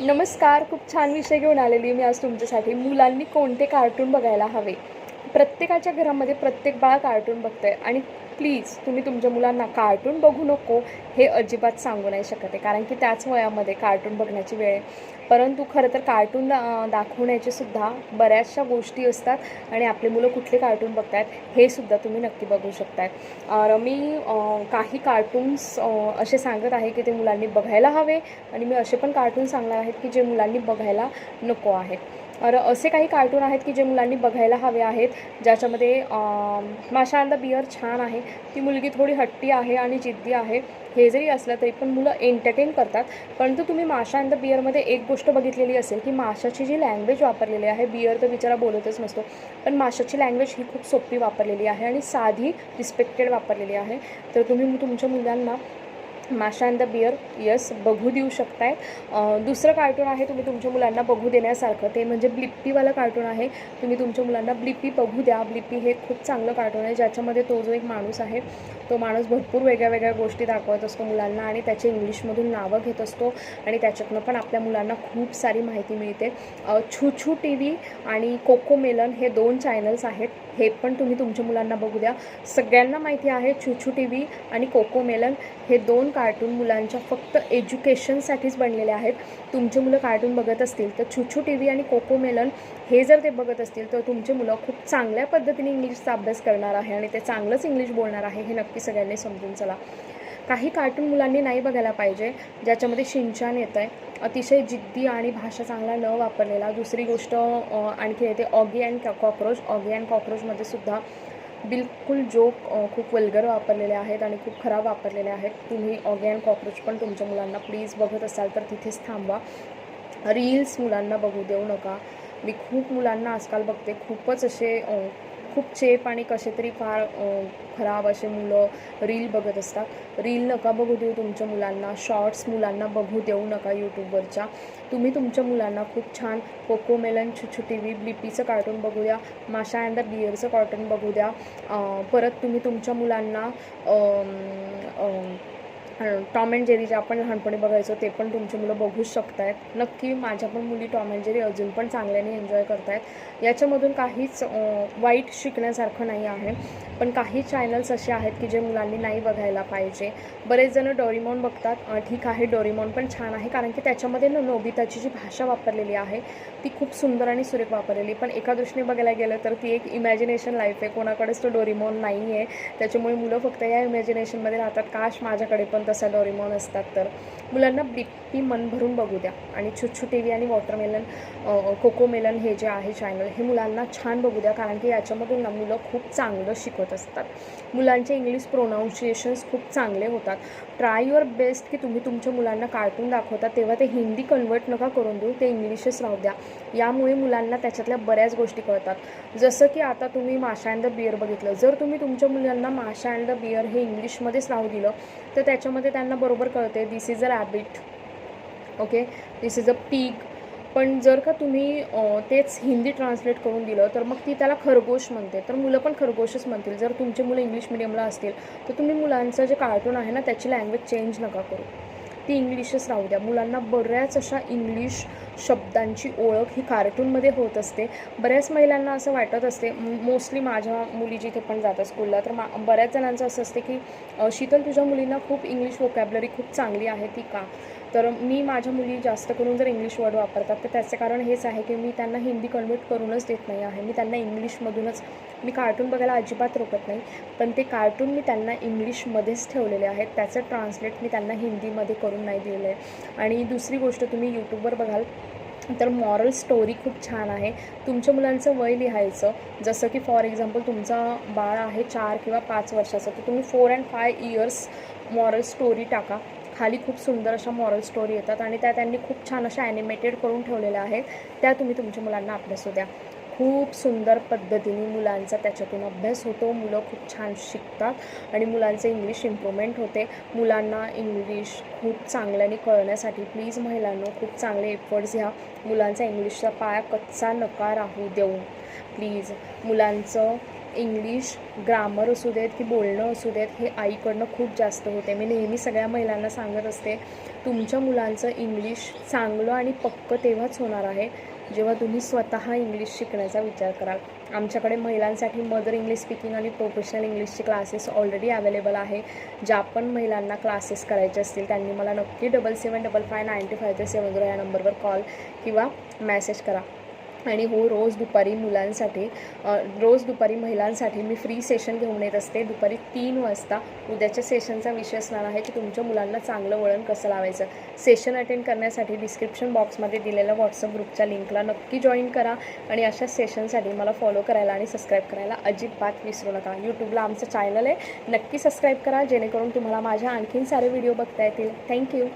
नमस्कार खूप छान विषय घेऊन आलेली मी आज तुमच्यासाठी. मुलांनी कोणते कार्टून बघायला हवे? प्रत्येकाच्या घरामध्ये प्रत्येक बाळ कार्टून बघतंय आणि प्लीज तुम्ही तुमच्या मुलांना कार्टून बघू नको हे अजिबात सांगू नाही शकत आहे. कारण की त्याच वयामध्ये कार्टून बघण्याची वेळ आहे. परंतु खरं तर कार्टून दाखवण्याचेसुद्धा दाखवण्याचे सुद्धा बऱ्याचशा गोष्टी असतात आणि आपली मुलं कुठले कार्टून बघतायत हे सुद्धा तुम्ही नक्की बघू शकताय. मी काही कार्टून्स असे सांगत आहे की ते मुलांनी बघायला हवे आणि मी असे पण कार्टून सांगणार आहेत की जे मुलांनी बघायला नको आहेत. तर असे काही कार्टून आहेत की जे मुलांनी बघायला हवे आहेत ज्याच्यामध्ये माशा अँड द बियर छान आहे ती मुलगी थोडी हट्टी आहे आणि जिद्दी आहे हे जरी असलं तरी पण मुलं एंटरटेन करतात. परंतु तुम्ही माशा अँड द बियरमध्ये एक गोष्ट बघितलेली असेल की माशाची जी लँग्वेज वापरलेली आहे बियर तर बिचारा बोलतच नसतो पण माशाची लँग्वेज ही खूप सोपी वापरलेली आहे आणि साधी रिस्पेक्टेड वापरलेली आहे. तर तुम्ही तुमच्या मुलांना माशा अँड द बियर यस बघू देऊ शकताय. दुसरं कार्टून आहे तुम्ही तुमच्या मुलांना बघू देण्यासारखं. ते म्हणजे ब्लिप्पीवालं कार्टून आहे. तुम्ही तुमच्या मुलांना ब्लिप्पी बघू द्या. ब्लिप्पी हे खूप चांगलं कार्टून आहे. ज्याच्यामध्ये तो जो एक माणूस आहे तो माणूस भरपूर वेगळ्या वेगळ्या गोष्टी दाखवत असतो मुलांना आणि त्याचे इंग्लिशमधून नावं घेत असतो आणि त्याच्यातनं पण आपल्या मुलांना खूप सारी माहिती मिळते. ChuChu chu chu T V आणि कोको मेलन हे दोन चॅनल्स आहेत. हे पण तुम्ही तुमच्या मुलांना बघू द्या. सगळ्यांना माहिती आहे छू छू टी व्ही आणि कोको मेलन हे दोन कार्टून मुलांच्या फक्त एज्युकेशनसाठीच बनलेले आहेत. तुमचे मुलं कार्टून बघत असतील तर छुछू टी व्ही आणि कोको मेलन हे जर ते बघत असतील तर तुमचे मुलं खूप चांगल्या पद्धतीने इंग्लिशचा अभ्यास करणार आहे आणि ते चांगलंच इंग्लिश बोलणार आहे हे नक्की सगळ्यांनी समजून चला. काही कार्टून मुलांनी नाही बघायला पाहिजे ज्याच्यामध्ये शिंचान येतं आहे अतिशय जिद्दी आणि भाषा चांगला न वापरलेला. दुसरी गोष्ट आणखी येते Oggy and cockroach Oggy and कॉक्रोचमध्ये सुद्धा बिलकुल जोक खूप वल्गर वापरलेले आहेत आणि खूप खराब वापरलेले आहेत. तुम्ही ऑगे अँड कॉक्रोच पण तुमच्या मुलांना प्लीज बघत असाल तर तिथेच थांबवा. रील्स मुलांना बघू देऊ नका. मी खूप मुलांना आजकाल बघते. खूपच असे खूप चेप आणि कसे तरी फार खराब असे मुलं रील बघत असतात. रील नका बघू देऊ तुमच्या मुलांना. शॉर्ट्स मुलांना बघू देऊ नका यूट्यूबवरच्या तुम्ही तुमच्या मुलांना खूप छान Cocomelon ChuChu T V ब्लिपीचं कार्टून बघू द्या माशा अँड द बियरचं कार्टून बघू द्या परत तुम्ही तुमच्या मुलांना टॉम अँड जेरी जे आपण लहानपणी बघायचो ते पण तुमची मुलं बघूच शकतायत. नक्की माझ्या पण मुली टॉम अँड जेरी अजून पण चांगल्याने एन्जॉय करतायत. याच्यामधून काहीच वाईट शिकण्यासारखं नाही आहे. पण काही चॅनल्स असे आहेत की जे मुलांनी नाही बघायला पाहिजे. बरेच जण डोरीमॉन बघतात. ठीक आहे डोरीमॉन पण छान आहे कारण की त्याच्यामध्ये ना नोबिताची जी भाषा वापरलेली आहे ती खूप सुंदर आणि सुरेख वापरलेली पण एका दृष्टीने बघायला गेलं तर ती एक इमॅजिनेशन लाईफ आहे. कोणाकडेच तो डोरीमॉन नाही आहे त्याच्यामुळे मुलं फक्त या इमॅजिनेशनमध्ये राहतात. काश माझ्याकडे पण तसा डॉरेमॉन असतात तर. मुलांना बिप्पी मन भरून बघू द्या. आणि छुच्छू टी व्ही आणि वॉटरमेलन कोकोमेलन हे जे आहे चॅनल हे मुलांना छान बघू द्या. कारण की याच्यामधून ना मुलं खूप चांगलं शिकत असतात. मुलांचे इंग्लिश प्रोनाऊन्शिएशन्स खूप चांगले होतात. ट्राय युअर बेस्ट की तुम्ही तुमच्या मुलांना कार्टून दाखवता तेव्हा ते हिंदी कन्वर्ट नका करून देऊ ते इंग्लिशच राहू द्या. यामुळे मुलांना त्याच्यातल्या बऱ्याच गोष्टी कळतात. जसं की आता तुम्ही माशा अँड द बियर बघितलं. जर तुम्ही तुमच्या मुलांना माशा अँड द बियर हे इंग्लिशमध्येच राहू दिलं तर त्याच्यामध्ये त्यांना बरोबर कळते this is a rabbit okay this is a pig पण जर का तुम्ही तेच हिंदी ट्रान्सलेट करून दिलं तर मग ती त्याला खरगोश म्हणते. तर मुलं पण खरगोशच म्हणतील. जर तुमचे मुलं इंग्लिश मिडियमला असतील तर तुम्ही मुलांचं जे कार्टून आहे ना त्याची लँग्वेज चेंज नका करू. ती इंग्लिशच राहू द्या. मुलांना बऱ्याच अशा इंग्लिश शब्दांची ओळख ही कार्टूनमध्ये होत असते. बऱ्याच महिलांना असं वाटत असते मोस्टली माझ्या मुली जिथे पण जातात स्कूलला तर मा बऱ्याच जणांचं असं असते की शीतल तुझ्या मुलींना खूप इंग्लिश वोकॅबलरी खूप चांगली आहे ती का? तर मी माझ्या मुली जास्त करून जर इंग्लिश वर्ड वापरतात तर त्याचं कारण हेच आहे की मी त्यांना हिंदी कन्व्हर्ट करूनच देत नाही आहे. मी त्यांना इंग्लिशमधूनच मी कार्टून बघायला अजिबात रोकत नाही पण ते कार्टून मी त्यांना इंग्लिशमध्येच ठेवलेले आहेत. त्याचं ट्रान्सलेट मी त्यांना हिंदीमध्ये करून नाही दिलेलं आहे. आणि दुसरी गोष्ट तुम्ही यूट्यूबवर बघाल तर मॉरल स्टोरी खूप छान आहे. तुमच्या मुलांचं वय लिहायचं जसं की फॉर एक्झाम्पल तुमचा बाळ आहे चार किंवा पाच वर्षाचं तर तुम्ही four and five years moral story टाका. खाली खूप सुंदर अशा मॉरल स्टोरी येतात आणि त्या त्यांनी खूप छान अशा ॲनिमेटेड करून ठेवलेल्या आहेत. त्या तुम्ही तुमच्या मुलांना अभ्यासू द्या. खूप सुंदर पद्धतीने मुलांचा त्याच्यातून अभ्यास होतो. मुलं खूप छान शिकतात आणि मुलांचं इंग्लिश इम्प्रूव्हमेंट होते. मुलांना इंग्लिश खूप चांगल्याने कळण्यासाठी प्लीज महिलांनो खूप चांगले एफर्ट्स घ्या. मुलांचा इंग्लिशचा पाया कच्चा नका राहू देऊ. प्लीज मुलांचं इंग्लिश ग्रामर असू देत की बोलणं असू देत हे आईकडनं खूप जास्त होते. मी नेहमी सगळ्या महिलांना सांगत असते तुमच्या मुलांचं इंग्लिश चांगलं आणि पक्कं तेव्हाच होणार आहे जेव्हा तुम्ही स्वतः इंग्लिश शिकण्याचा विचार कराल. आमच्याकडे महिलांसाठी mother English speaking and professional इंग्लिशचे क्लासेस ऑलरेडी अवेलेबल आहे. ज्या पण महिलांना क्लासेस करायचे असतील त्यांनी मला नक्की double seven double five ninety five three seven zero या नंबरवर कॉल किंवा मेसेज करा. आणि हो रोज दुपारी मुलांसाठी रोज दुपारी महिलांसाठी मी फ्री सेशन घेऊन येत असते. दुपारी तीन वाजता उद्याच्या सेशनचा विषय असणार आहे की तुमच्या मुलांना चांगलं वळण कसं लावायचं. सेशन अटेंड करण्यासाठी डिस्क्रिप्शन बॉक्समध्ये दिलेल्या व्हॉट्सअप ग्रुपच्या लिंकला नक्की जॉईन करा आणि अशा सेशनसाठी मला फॉलो करायला आणि सबस्क्राईब करायला अजिबात विसरू नका. यूट्यूबला आमचं चॅनल आहे. नक्की सबस्क्राईब करा जेणेकरून तुम्हाला माझ्या आणखीन सारे व्हिडिओ बघता येतील. थँक्यू